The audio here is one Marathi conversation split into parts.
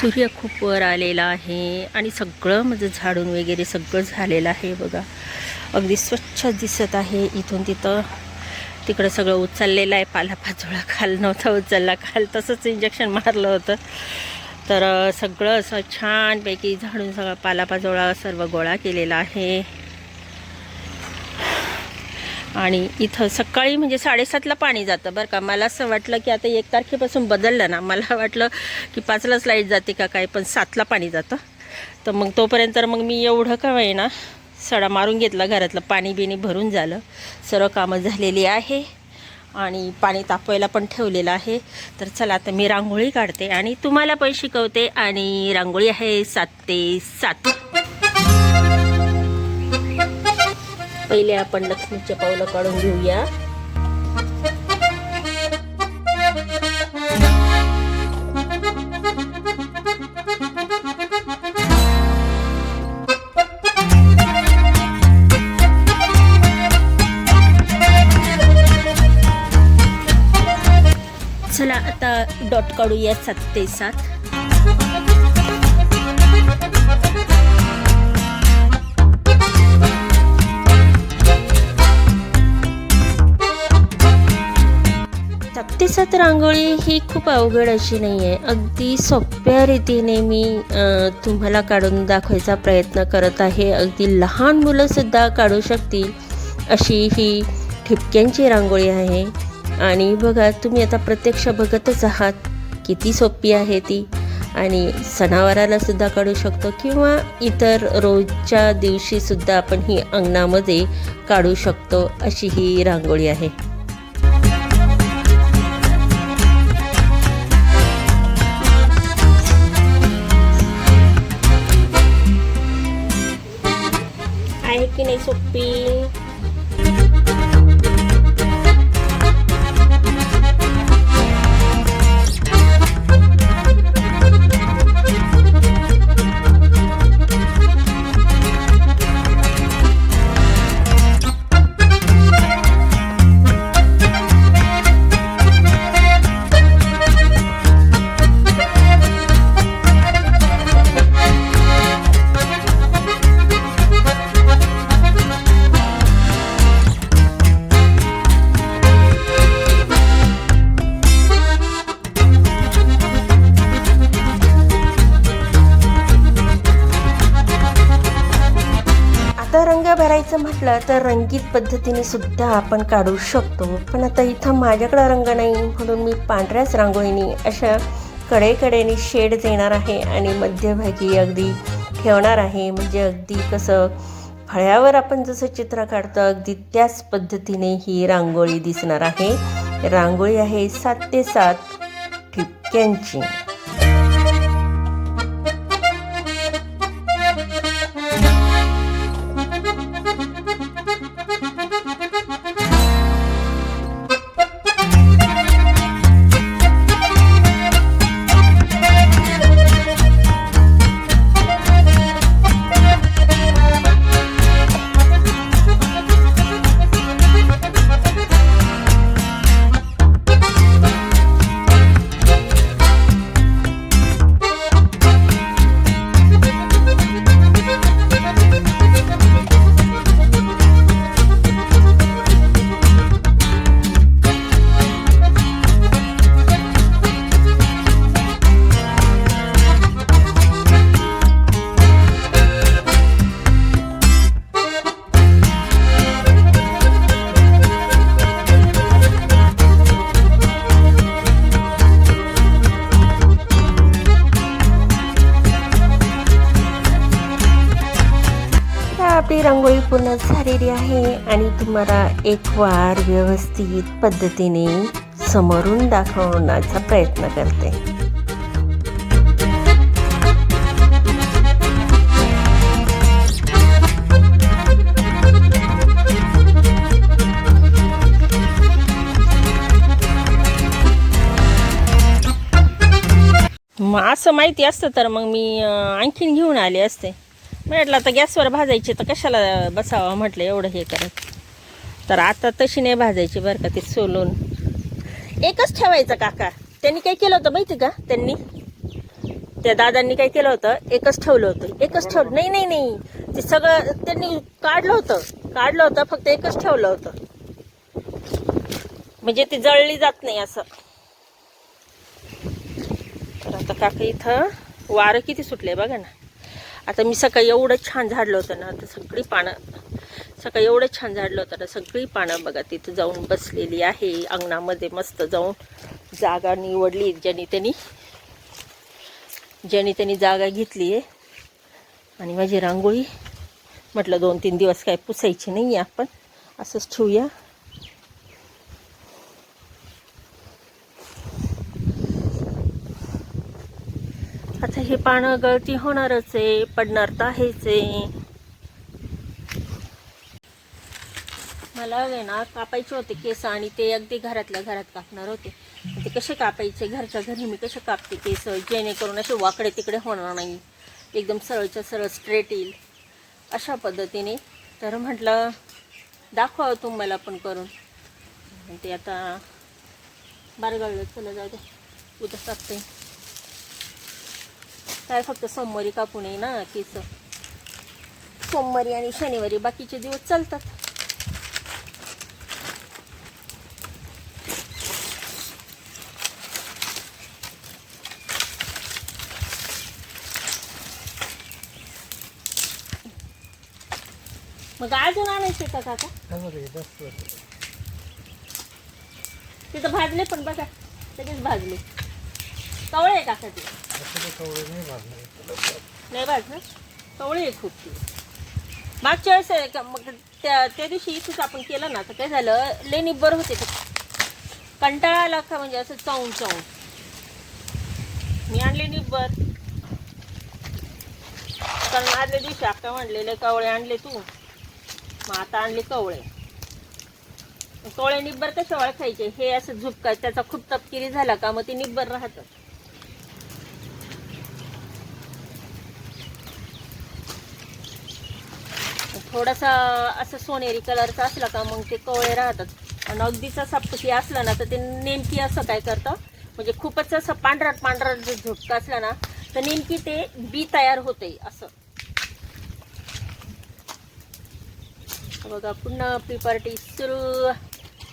सूर्य खूप वर आलेला आहे आणि सगळं माझं झाडून वगैरे सगळं झालेलं आहे बघा. अगदी स्वच्छ दिसत आहे इथून तिथं. तिकडं सगळं उचललेलं आहे. पालापाचोळा खाल नव्हता उचलला खाल तसंच इंजेक्शन मारलं होतं. तर सगळं असं छानपैकी झाडून सगळं पालापाचोळा सर्व गोळा केलेला आहे. आणि इथं सकाळी म्हणजे साडेसातला पाणी जातं बरं का. मला असं वाटलं की आता एक तारखेपासून बदललं ना. मला वाटलं की पाचलाच लाइट जाते का काय पण सातला पाणी जातं. तर मग तोपर्यंत मग मी एवढं का ना सडा मारून घेतला घरातलं. पाणी बिणी भरून झालं. सर्व कामं झालेली आहे आणि पाणी तापवायला पण ठेवलेलं आहे. तर चला आता मी रांगोळी काढते आणि तुम्हाला पण शिकवते. आणि रांगोळी आहे सात ते सात. पहिले आपण लक्ष्मीचे पावलं काढून घेऊया. चला आता डॉट काढूया सात ते सात. रांगोळी ही खूप अवघड अशी नाही आहे अगदी सोप्या रीतीने मी तुम्हाला काढून दाखवायचा प्रयत्न करत आहे. अगदी लहान मुलंसुद्धा काढू शकतील अशी ही ठिपक्यांची रांगोळी आहे. आणि बघा तुम्ही आता प्रत्यक्ष बघतच आहात किती सोपी आहे ती. आणि सणावाराला सुद्धा काढू शकतो किंवा इतर रोजच्या दिवशीसुद्धा आपण ही अंगणामध्ये काढू शकतो अशी ही रांगोळी आहे. की भरायचं म्हटलं तर रंगीत पद्धतीने सुद्धा आपण काढू शकतो. पण आता इथं माझ्याकडं रंग नाही म्हणून मी पांढऱ्याच रांगोळीने अशा कडेकडेने शेड देणार आहे आणि मध्यभागी अगदी ठेवणार आहे. म्हणजे अगदी कसं फळ्यावर आपण जसं चित्र काढतो अगदी त्याच पद्धतीने ही रांगोळी दिसणार आहे. रांगोळी आहे सात ते सात ठिपक्यांची. पूर्ण झालेली आहे आणि तुम्हाला एक वार व्यवस्थित पद्धतीने समोरून दाखवण्याचा प्रयत्न करते. मग असं माहिती असतं तर मग मी आणखीन घेऊन आले असते. म्हटलं आता गॅसवर भाजायची तर कशाला बसावं म्हटलं एवढं हे करत. तर आता तशी नाही भाजायची बरं का ते सोलून. एकच ठेवायचं काका. त्यांनी काय केलं होतं माहिती का त्यांनी? त्या दादांनी काय केलं होतं? एकच ठेवलं होतं. एकच ठेवलं नाही नाही नाही. ते सगळं त्यांनी काढलं होतं. काढलं होतं फक्त एकच ठेवलं होतं. म्हणजे ती जळली जात नाही असं. तर आता काका इथं वारं किती सुटले बघा ना. आता मी सकाळी एवढं छान झाडलं होतं ना आता सगळी पानं सकाळी एवढं छान झाडलं होतं ना सगळी पानं बघा तिथं जाऊन बसलेली आहे अंगणामध्ये मस्त जाऊन जागा निवडली ज्यांनी त्यांनी ज्यांनी त्यांनी जागा घेतली आहे. आणि माझी रांगोळी म्हटलं दोन तीन दिवस काय पुसायची नाही आहे आपण असंच ठेवूया. आता हे पानं गळती होणारच आहे पडणार तर आहेच आहे. मला आहे ना कापायचे होते केस आणि ते अगदी घरातल्या घरात कापणार होते. ते कसे कापायचे? घरच्या घरी मी कसे कापते केस? जेणेकरून असे वाकडे तिकडे होणार नाही. एकदम सरळच्या सरळ स्ट्रेट येईल. अशा पद्धतीने. तर म्हटलं दाखवा तुम्हाला पण करून. ते आता बारगळलं चला जाऊ दे. उद्या टाकते काय फक्त सोमवारी कापू नये ना केस. सोमवारी आणि शनिवारी बाकीचे दिवस चालतात. मग अजून आणायचे का काका? तिथं भाजले पण बघा लगेच भाजले. कवळे आहे काका ते नाही भाजलं कवळे आहे खूप ती. मागच्या वेळेस आहे का मग त्या त्या दिवशी इथूच आपण केलं ना तर काय झालं लेणी बरं होते ते. कंटाळा आला का म्हणजे असं चावून चावून मी आणले निब्बर. कारण आदल्या दिवशी अक्का म्हणलेले कवळे आणले तू. मग आता आणले कवळे. कवळे निब्बर कसे ओळखायचे? हे असं झुपका त्याचा खूप तपकिरी झाला का मग ते निब्बर राहतं. थोडासा असं सोनेरी कलरचा असला का मग ते कवळे राहतात. आणि अगदीच असा पकी असला ना तर ते नेमकी असं काय करतं? म्हणजे खूपच असं पांढरा पांढरा जो झुटका असला ना तर नेमकी ते बी तयार होते असं. बघा पुन्हा आपली पार्टी सुरू.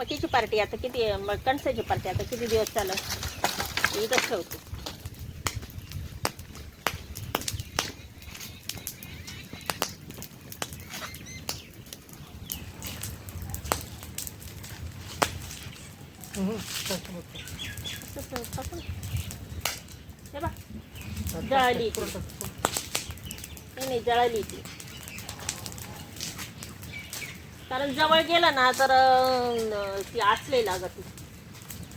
मकीची पार्टी आता किती मग कणसाची पार्टी आता किती दिवस चालत एकच ठेवतो असं टाकून. हे बघ जळाली ती. नाही नाही जळाली ती कारण जवळ गेला ना तर ती आचले लागत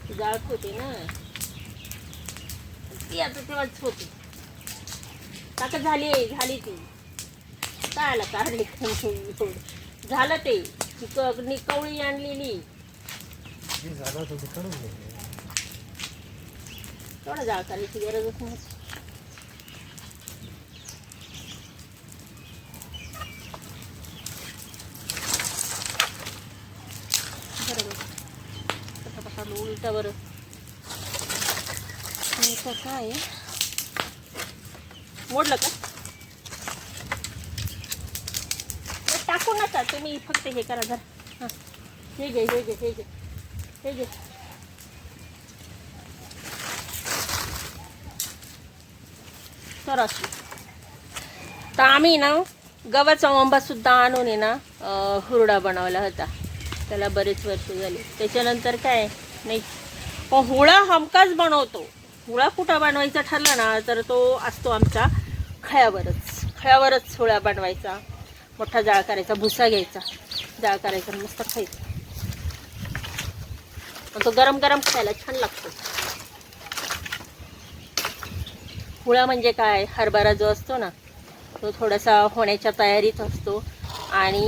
ती जाळत होती ना. ती आता तेव्हाच होती. काका झाली झाली ती. काय आला काढली झालं ते. ती क- नी कवळी आणलेली. तेवढं जाळ करायची गरजच नाही. बरोबर उलटा बरं. काय? मोडलं का? टाकू नका तुम्ही फक्त हे करा जरा. हां. हे घे हे घे हे घे. हे घे. तर अशी तर आम्ही ना गव्हाचा आंबासुद्धा आणून आहे ना हुरडा बनवला होता. त्याला बरेच वर्ष झाले. त्याच्यानंतर काय नाही. पण हुळा हमकाच बनवतो. हुळा कुठं बनवायचा ठरला ना तर तो असतो आमचा खळ्यावरच. खळ्यावरच हुळा बनवायचा. मोठा जाळ करायचा भुसा घ्यायचा. जाळ करायचा मस्त खायचा. तो गरम गरम खायला छान लागतो. हुळा म्हणजे काय? हरभरा जो असतो ना तो थोडासा होण्याच्या तयारीत असतो आणि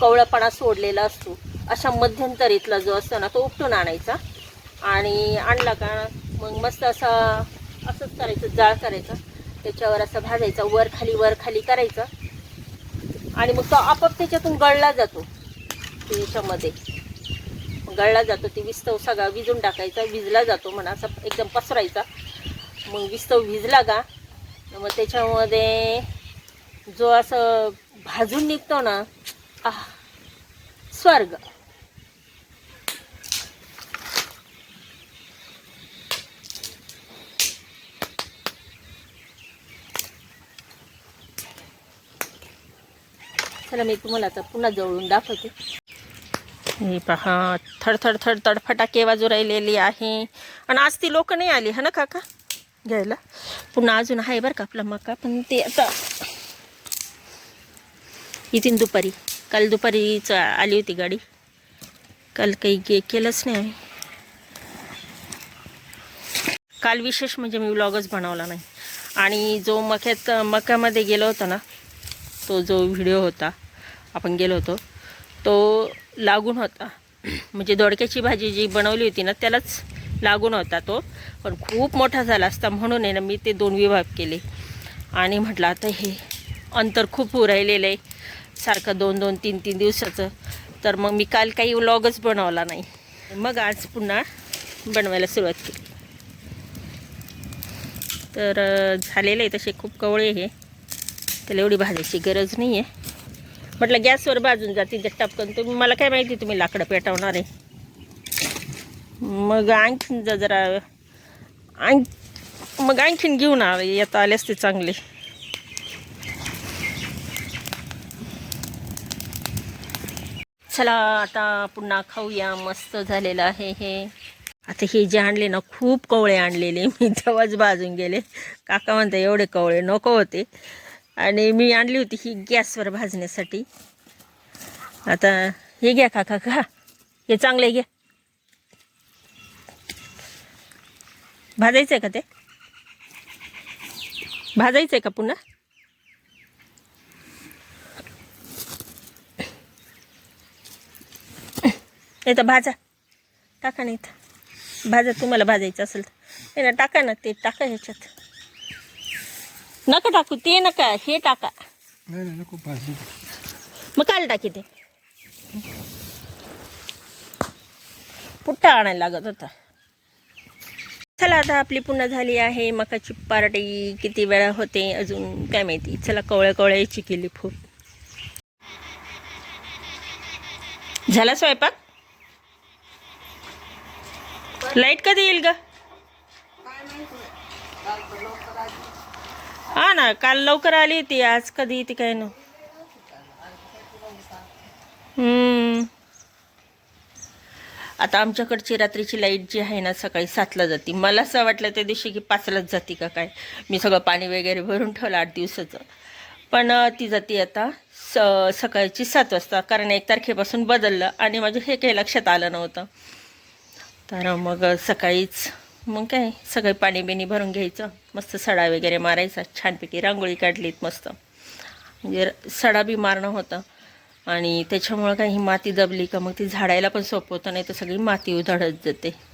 कवळपणा सोडलेला असतो. अशा मध्यंतरीतला जो असतो ना तो उपटून आणायचा आणि आणला का मग मस्त असा असंच करायचं जाळ करायचं. त्याच्यावर असं भाजायचा वर खाली वर खाली करायचं. आणि मग तो आपोआप त्याच्यातून गळला जातो. त्याच्यामध्ये. गळला जातो ती विस्तव सगळा विजून टाकायचा विजला जातो म्हणा असा एकदम पसरायचा. मग विस्तव विजला का? मग त्याच्यामध्ये जो असं भाजून निघतो ना आह स्वर्ग. चला मी तुम्हाला आता पुन्हा जवळून दाखवते. हे पहा थडथड थड थड फटाके वाजू राहिलेली आहे. आणि आज ती लोक नाही आली हा ना काका? घ्यायला. पुन्हा अजून आहे बरं का आपला मका पण ते आता इथून दुपारी. काल दुपारीच आली होती गाडी. काल काही गे केलंच नाही आम्ही. काल विशेष म्हणजे मी व्लॉगच बनवला नाही. आणि जो मक्यात मक्यामध्ये गेलो होता ना तो जो व्हिडिओ होता आपण गेलो होतो तो लागून होता. म्हणजे दोडक्याची भाजी जी बनवली होती ना त्यालाच लागून होता तो. पण खूप मोठा झाला असता म्हणून आहे ना मी ते दोन विभाग केले. आणि म्हटलं आता हे अंतर खूप राहिलेलं आहे. सारखं दोन दोन तीन तीन दिवसाचं. तर मग मी काल काही व्लॉगच बनवला नाही. मग आज पुन्हा बनवायला सुरुवात केली. तर झालेलं आहे तसे खूप कवळे हे. त्याला एवढी भाजायची गरज नाही आहे म्हटलं गॅसवर भाजून जातील ते टपकन. तुम्ही मला काय माहिती तुम्ही लाकडं पेटवणार आहे. मग आणखीन जा जरा आण मग आणखीन घेऊन आ येता आले असते चांगले. चला आता पुन्हा खाऊया मस्त झालेलं आहे हे. आता हे जे आणले ना खूप कवळे आणलेले मी तेव्हाच भाजून गेले. काका म्हणता एवढे कवळे नको होते. आणि मी आणली होती ही गॅसवर भाजण्यासाठी. आता हे घ्या काका का हे चांगलं घ्या. भाजायचं आहे का ते? भाजायचं आहे का पुन्हा? नाही तर भाजा. टाका नाही तर. भाजा तुम्हाला भाजायचं असेल तर. ना टाका ना ते टाका ह्याच्यात. नका टाकू ते नका हे टाका. नाही नाही नको भाजी. मग काल टाकी ते. पुट्टा आणायला लागत होता. चला आता आपली पुन्हा झाली आहे मकाची पार्टी. किती वेळा होते अजून काय माहिती. चला कवळ्या कवळ्याची केली खूप झाला स्वयंपाक? लाइट कधी येईल ग? हा ना काल लवकर आली होती आज कधी ती काय ना. आता आमच्याकडची रात्रीची लाइट जी आहे ना सकाळी सातला जाते. मला असं वाटलं त्या दिवशी की पाचलाच जाते का काय. मी सगळं पाणी वगैरे भरून ठेवलं आठ दिवसाचं. पण ती जाते आता स सकाळची सात वाजता. कारण एक तारखेपासून बदललं आणि माझं हे काही लक्षात आलं नव्हतं. तर मग सकाळीच मग काय सगळे पाणी बिणी भरून घ्यायचं. मस्त सडा वगैरे मारायचा. छानपैकी रांगोळी काढलीत मस्त. म्हणजे र- सडा बी मारणं होतं. आणि त्याच्यामुळं काही माती दबली का मग ती झाडायला पण सोपं होतं नाही तर सगळी माती उधळत जाते.